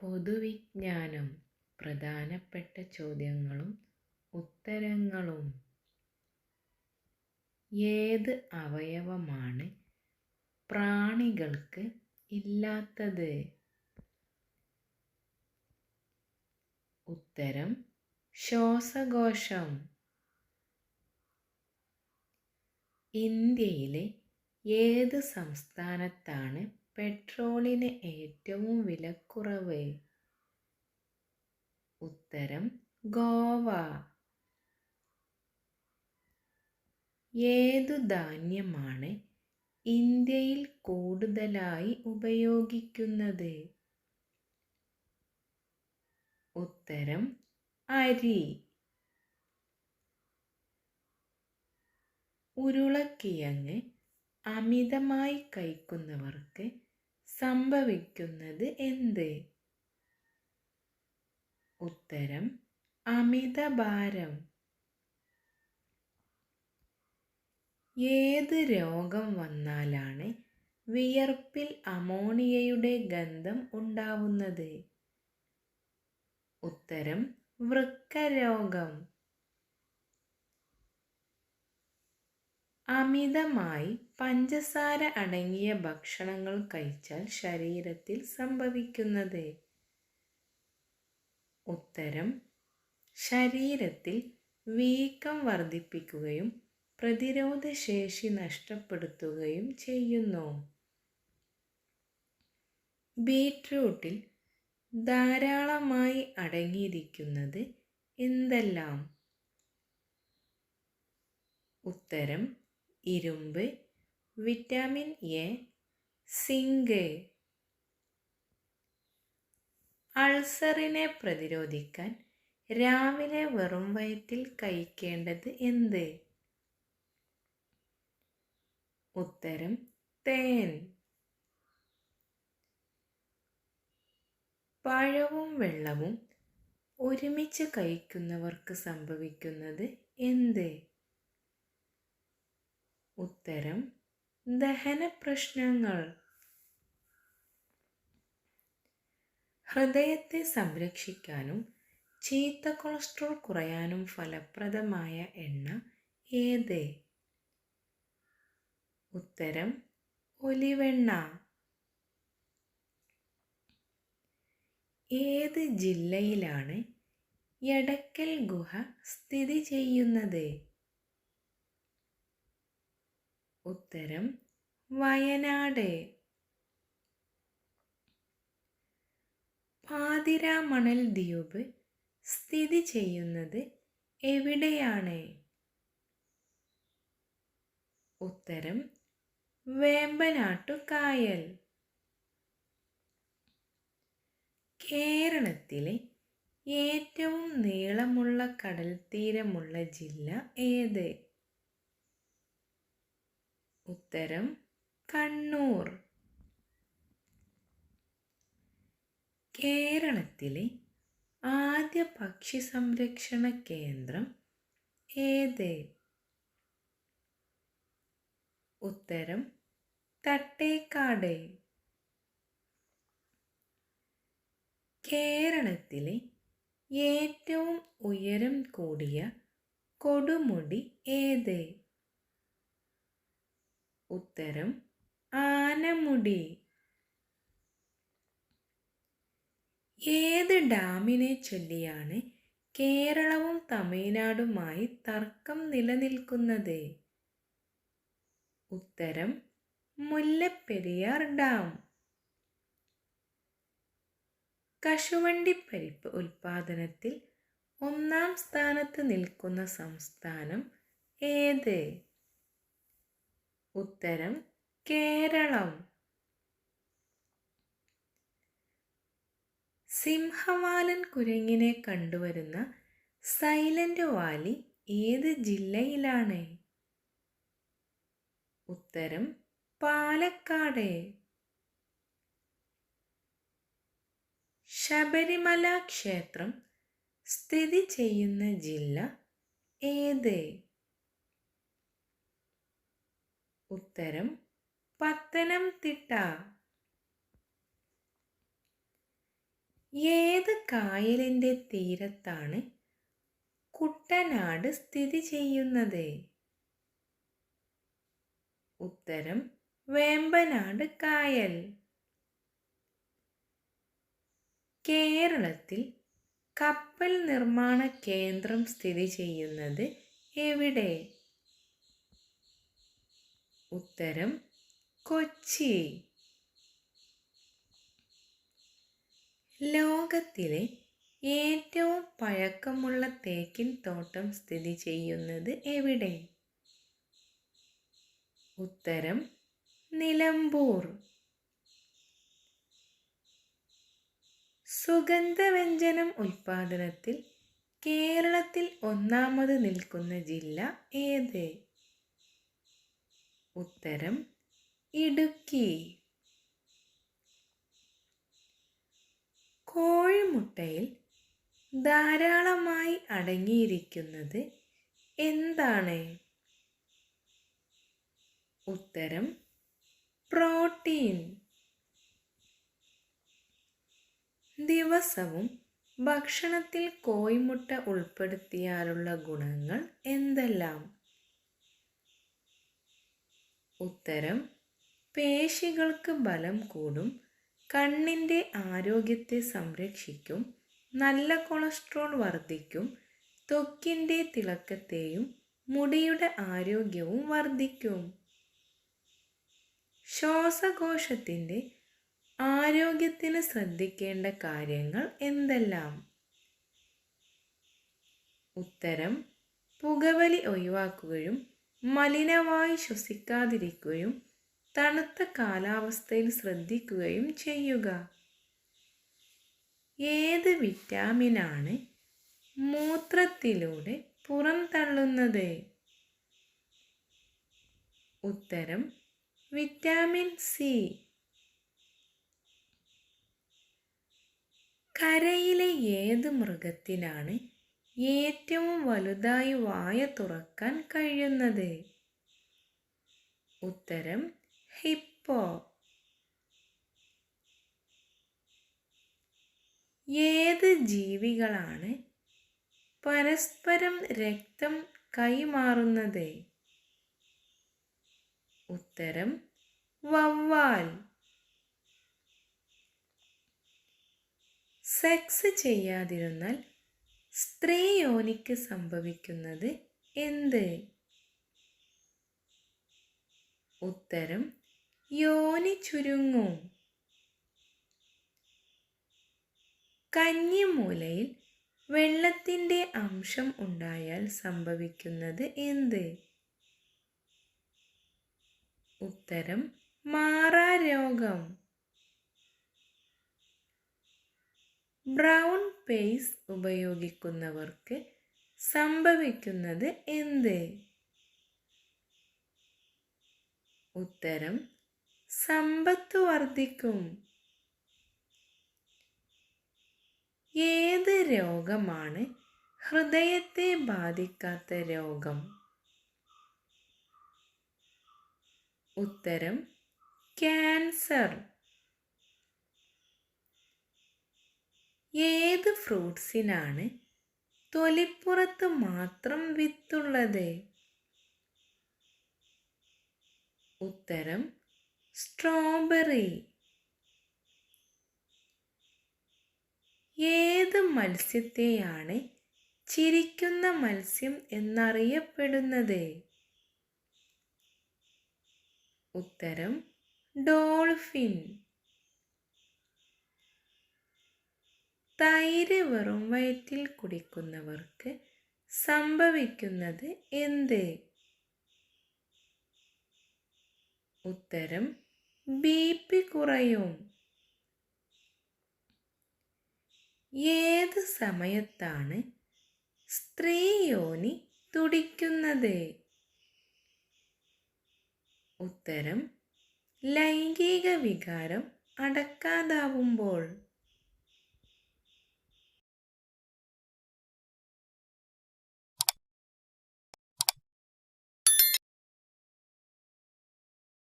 പൊതുവിജ്ഞാനം പ്രധാനപ്പെട്ട ചോദ്യങ്ങളും ഉത്തരങ്ങളും. ഏത് അവയവമാണ് പ്രാണികൾക്ക് ഇല്ലാത്തത്? ഉത്തരം ശ്വാസകോശം. ഇന്ത്യയിലെ ഏത് സംസ്ഥാനത്താണ് പെട്രോളിന് ഏറ്റവും വിലക്കുറവ്? ഉത്തരം ഗോവ. ഏതു ധാന്യമാണ് ഇന്ത്യയിൽ കൂടുതലായി ഉപയോഗിക്കുന്നത്? ഉത്തരം അരി. ഉരുളക്കിഴങ്ങ് അമിതമായി കഴിക്കുന്നവർക്ക് സംഭവിക്കുന്നത് എന്ത്? ഉത്തരം അമിതഭാരം. ഏത് രോഗം വന്നാലാണ് വിയർപ്പിൽ അമോണിയയുടെ ഗന്ധം ഉണ്ടാവുന്നത്? ഉത്തരം വൃക്കരോഗം. അമിതമായി പഞ്ചസാര അടങ്ങിയ ഭക്ഷണങ്ങൾ കഴിച്ചാൽ ശരീരത്തിൽ സംഭവിക്കുന്നത്? ഉത്തരം ശരീരത്തിൽ വീക്കം വർദ്ധിപ്പിക്കുകയും പ്രതിരോധശേഷി നഷ്ടപ്പെടുത്തുകയും ചെയ്യുന്നു. ബീറ്റ്റൂട്ടിൽ ധാരാളമായി അടങ്ങിയിരിക്കുന്നത് എന്തെല്ലാം? ഉത്തരം ഇരുമ്പ് വിറ്റാമിൻ എ സിങ്ക്. അൾസറിനെ പ്രതിരോധിക്കാൻ രാവിലെ വെറും വയറ്റിൽ കഴിക്കേണ്ടത് എന്ത്? ഉത്തരം തേൻ. പഴവും വെള്ളവും ഒരുമിച്ച് കഴിക്കുന്നവർക്ക് സംഭവിക്കുന്നത് എന്ത്? ഉത്തരം ദഹന പ്രശ്നങ്ങൾ. ഹൃദയത്തെ സംരക്ഷിക്കാനും ചീത്ത കൊളസ്ട്രോൾ കുറയാനും ഫലപ്രദമായ എണ്ണ ഏത്? ഉത്തരം ഒലിവെണ്ണ. ഏത് ജില്ലയിലാണ് എടക്കൽ ഗുഹ സ്ഥിതി ചെയ്യുന്നത്? ഉത്തരം വയനാട്. പാതിരാമണൽ ദ്വീപ് സ്ഥിതി ചെയ്യുന്നത് എവിടെയാണ്? ഉത്തരം വേമ്പനാട്ടുകായൽ. കേരളത്തിലെ ഏറ്റവും നീളമുള്ള കടൽത്തീരമുള്ള ജില്ല ഏത്? ഉത്തരം കണ്ണൂർ. കേരളത്തിലെ ആദ്യ പക്ഷി സംരക്ഷണ കേന്ദ്രം ഏത്? ഉത്തരം തട്ടേക്കാട്. കേരളത്തിലെ ഏറ്റവും ഉയരം കൂടിയ കൊടുമുടി ഏത്? ഉത്തരം ആനമുടി. ഏത് ഡാമിനെ ചൊല്ലിയാണ് കേരളവും തമിഴ്നാടുമായി തർക്കം നിലനിൽക്കുന്നത്? ഉത്തരം മുല്ലപ്പെരിയാർ ഡാം. കശുവണ്ടിപ്പരിപ്പ് ഉൽപാദനത്തിൽ ഒന്നാം സ്ഥാനത്ത് നിൽക്കുന്ന സംസ്ഥാനം ഏത്? ഉത്തരം കേരളം. സിംഹവാലൻ കുരങ്ങിനെ കണ്ടുവരുന്ന സൈലന്റ് വാലി ഏത് ജില്ലയിലാണ്? ഉത്തരം പാലക്കാട്. ശബരിമല ക്ഷേത്രം സ്ഥിതി ചെയ്യുന്ന ജില്ല ഏത്? ഉത്തരം പത്തനംതിട്ട. ഏത് കായലിന്റെ തീരത്താണ് കുട്ടനാട് സ്ഥിതി ചെയ്യുന്നത്? ഉത്തരം വേമ്പനാട് കായൽ. കേരളത്തിൽ കപ്പൽ നിർമ്മാണ കേന്ദ്രം സ്ഥിതി ചെയ്യുന്നത് എവിടെ? ഉത്തരം കൊച്ചി. ലോകത്തിലെ ഏറ്റവും പഴക്കമുള്ള തേക്കിൻ തോട്ടം സ്ഥിതി ചെയ്യുന്നത് എവിടെ? ഉത്തരം നിലമ്പൂർ. സുഗന്ധവ്യഞ്ജനം ഉൽപാദനത്തിൽ കേരളത്തിൽ ഒന്നാമത് നിൽക്കുന്ന ജില്ല ഏത്? ഉത്തരം ഇടുക്കി. കോഴിമുട്ടയിൽ ധാരാളമായി അടങ്ങിയിരിക്കുന്നത് എന്താണ്? ഉത്തരം പ്രോട്ടീൻ. ദിവസവും ഭക്ഷണത്തിൽ കോഴിമുട്ട ഉൾപ്പെടുത്തിയാലുള്ള ഗുണങ്ങൾ എന്തെല്ലാം? ഉത്തരം പേശികൾക്ക് ബലം കൂടും കണ്ണിന്റെ ആരോഗ്യത്തെ സംരക്ഷിക്കും നല്ല കൊളസ്ട്രോൾ വർദ്ധിക്കും ത്വക്കിന്റെ തിളക്കത്തെയും മുടിയുടെ ആരോഗ്യവും വർദ്ധിക്കും. ശ്വാസകോശത്തിന്റെ ആരോഗ്യത്തിന് ശ്രദ്ധിക്കേണ്ട കാര്യങ്ങൾ എന്തെല്ലാം? ഉത്തരം പുകവലി ഒഴിവാക്കുകയും മലിനവായു ശ്വസിക്കാതിരിക്കുകയും തണുത്ത കാലാവസ്ഥയിൽ ശ്രദ്ധിക്കുകയും ചെയ്യുക. ഏത് വിറ്റാമിനാണ് മൂത്രത്തിലൂടെ പുറന്തള്ളുന്നത് ഉത്തരം വിറ്റാമിൻ സി. കരയിലെ ഏത് മൃഗത്തിനാണ് ഏറ്റവും വലുതായി വായ തുറക്കാൻ കഴിയുന്നത്? ഉത്തരം ഹിപ്പോ. ഏത് ജീവികളാണ് പരസ്പരം രക്തം കൈമാറുന്നത്? ഉത്തരം വവ്വാൽ. സെക്സ് ചെയ്യാതിരുന്നാൽ സ്ത്രീ യോനിക്ക് സംഭവിക്കുന്നത് എന്ത്? ഉത്തരം യോനി ചുരുങ്ങും. കഞ്ഞിമൂലയിൽ വെള്ളത്തിന്റെ അംശം ഉണ്ടായാൽ സംഭവിക്കുന്നത് എന്ത്? ഉത്തരം മാറാരോഗം. ബ്രൗൺ പേസ് ഉപയോഗിക്കുന്നവർക്ക് സംഭവിക്കുന്നത് എന്ത്? ഉത്തരം സമ്പത്ത് വർദ്ധിക്കും. ഏത് രോഗമാണ് ഹൃദയത്തെ ബാധിക്കാത്ത രോഗം? ഉത്തരം ക്യാൻസർ. ഏത് ഫ്രൂട്ട്സിനാണ് തൊലിപ്പുറത്ത് മാത്രം വിത്തുള്ളത്? ഉത്തരം സ്ട്രോബെറി. ഏത് മത്സ്യത്തെയാണ് ചിരിക്കുന്ന മത്സ്യം എന്നറിയപ്പെടുന്നത്? ഉത്തരം ഡോൾഫിൻ. തൈര് വെറും വയറ്റിൽ കുടിക്കുന്നവർക്ക് സംഭവിക്കുന്നത് എന്ത്? ഉത്തരം ബി പി കുറയും. ഏത് സമയത്താണ് സ്ത്രീ യോനി തുടിക്കുന്നത്? ഉത്തരം ലൈംഗിക വികാരം അടക്കാതാവുമ്പോൾ.